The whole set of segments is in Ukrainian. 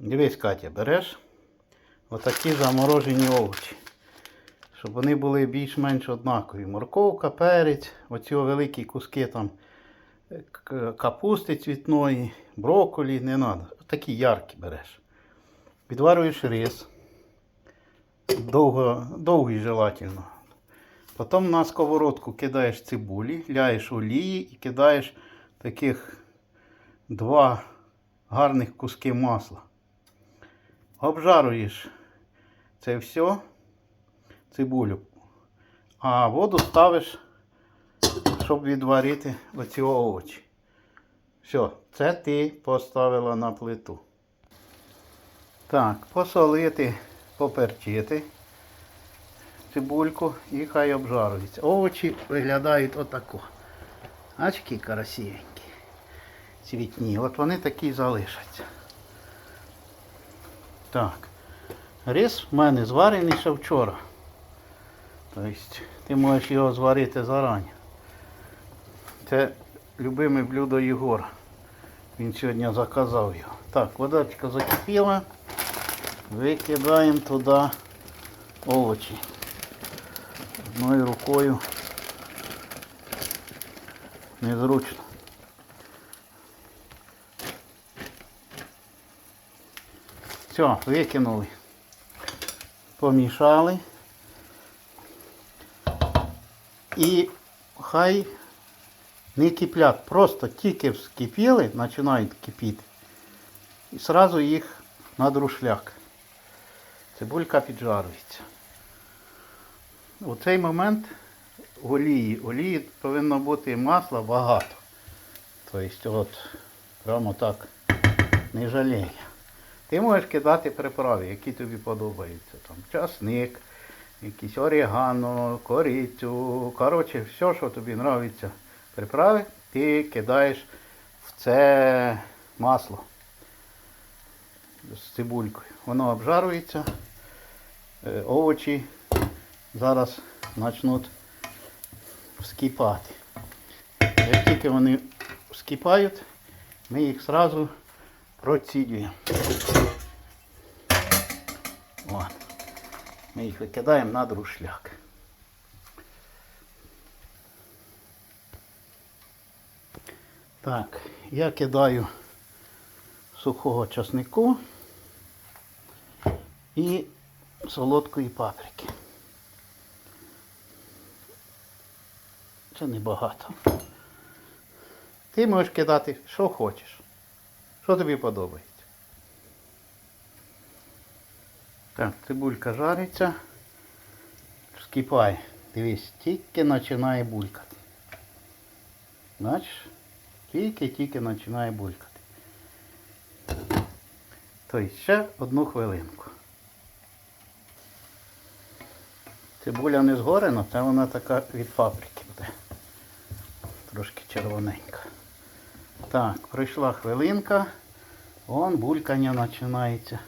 Дивись, Катя, береш отакі заморожені овочі. Щоб вони були більш-менш однакові. Морковка, перець, оці великі куски там е, капусти цвітної, брокколі, не треба. Такі яркі береш. Відварюєш рис. Довго, довгий желательно. Потім на сковородку кидаєш цибулі, ляєш олії і кидаєш таких два гарних куски масла. Обжаруєш це все, цибулю. А воду ставиш, щоб відварити оці овочі. Все, це ти поставила на плиту. Так, посолити, поперчити цибульку і хай обжарується. Овочі виглядають отако. Очки красивенькі. Цвітні. От вони такі залишаться. Так. Рис в мене зварений ще вчора. Тобто ти можеш його зварити зарані. Це любиме блюдо Єгора. Він сьогодні заказав його. Так, водичка закипіла. Викидаємо туди овочі. Одною рукою незручно. Все, викинули. Помішали. І хай не киплять. Просто тільки вскипіли, починають кипіти. І одразу їх на друшляк. Цибулька піджарюється. У цей момент олії. Олії повинно бути масла багато. Тобто от прямо так не жаліє. Ти можеш кидати приправи, які тобі подобаються. Там часник, якийсь орегано, корицю. Коротше, все, що тобі подобається приправи, ти кидаєш в це масло з цибулькою. Воно обжарується, е, овочі зараз почнуть вскипати. Як тільки вони вскипають, ми їх одразу процідюємо. Ми їх викидаємо на друшляк. Так, я кидаю сухого часнику і солодкої паприки. Це небагато. Ти можеш кидати, що хочеш. Що тобі подобається. Так, цибулька жариться. Вскипає. Дивись, тільки починає булькати. Бачиш? Тільки-тільки починає булькати. Тобто ще одну хвилинку. Цибуля не згорена, це вона така від фабрики буде. Трошки червоненька. Так, пройшла хвилинка. Вон булькання починається.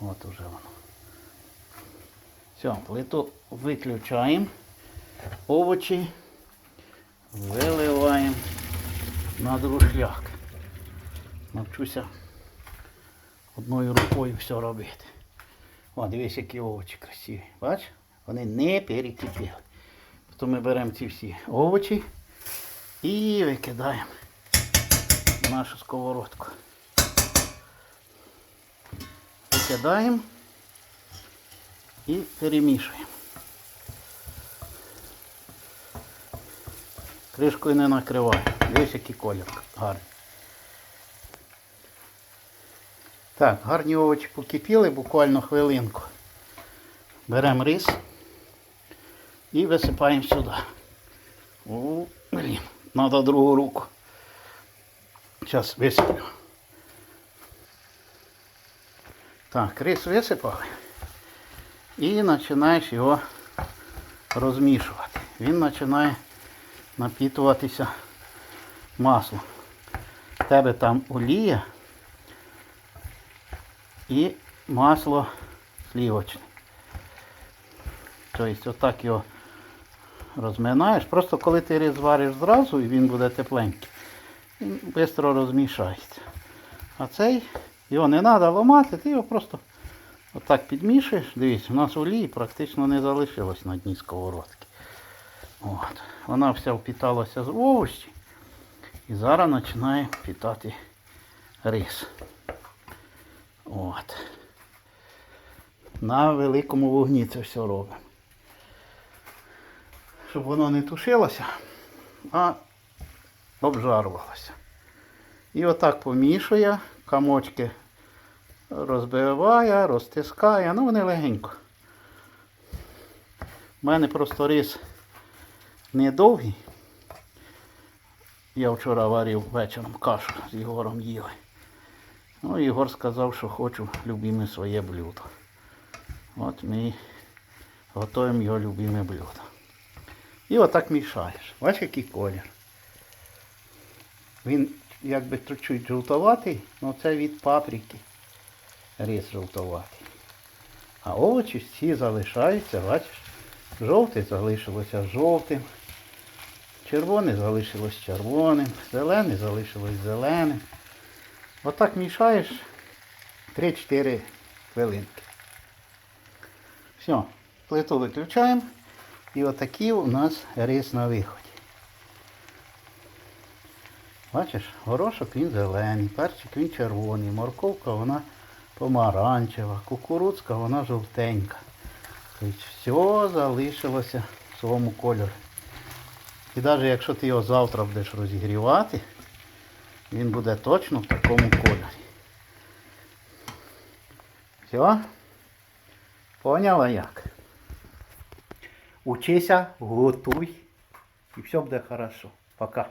От уже воно. Все, плиту виключаємо. Овочі виливаємо на друшляк. Навчуся одною рукою все робити. О, дивись, які овочі красиві. Бач? Вони не перекипіли. Потім ми беремо ці всі овочі і викидаємо в нашу сковородку. Викидаємо і перемішуємо. Кришкою не накриваємо. Дивись, який колір гарний. Так, гарні овочі покипіли буквально хвилинку. Беремо рис і висипаємо сюди. О, блін, треба другу руку. Зараз висиплю. Так, рис висипали. І починаєш його розмішувати. Він починає напітуватися маслом. В тебе там олія і масло слівочне. Тобто отак його розминаєш. Просто коли ти рис звариш зразу і він буде тепленький, він швидко розмішається. А цей Його не треба ламати, ти його просто отак підмішуєш. Дивись, у нас олії практично не залишилось на дні сковородки. От. Вона вся впіталася з овочі і зараз починає впітати рис. От. На великому вогні це все робимо. Щоб воно не тушилося, а обжарувалося. І отак помішує, камочки розбиває, розтискає, ну вони легенько. У мене просто рис недовгий. Я вчора варив вечором кашу з Ігором їли. Ну, Ігор сказав, що хочу любиме своє блюдо. От ми готуємо його любиме блюдо. І отак мішаєш. Бачиш, який колір. Він якби чуть жовтоватий, але це від паприки. Рис жовтоватий. А овочі всі залишаються, бачиш? Жовтий залишилося жовтим. Червоне залишилось червоним, зелене залишилось зеленим. Отак мішаєш 3-4 хвилинки. Все, плиту виключаємо. І отакий у нас рис на виході. Бачиш, горошок він зелений, перчик він червоний, морковка вона помаранчева, кукурудзка вона жовтенька. Тобто все залишилося в своєму кольорі. І навіть якщо ти його завтра будеш розігрівати, він буде точно в такому кольорі. Все? Поняла як? Учися, готуй, і все буде хорошо. Пока.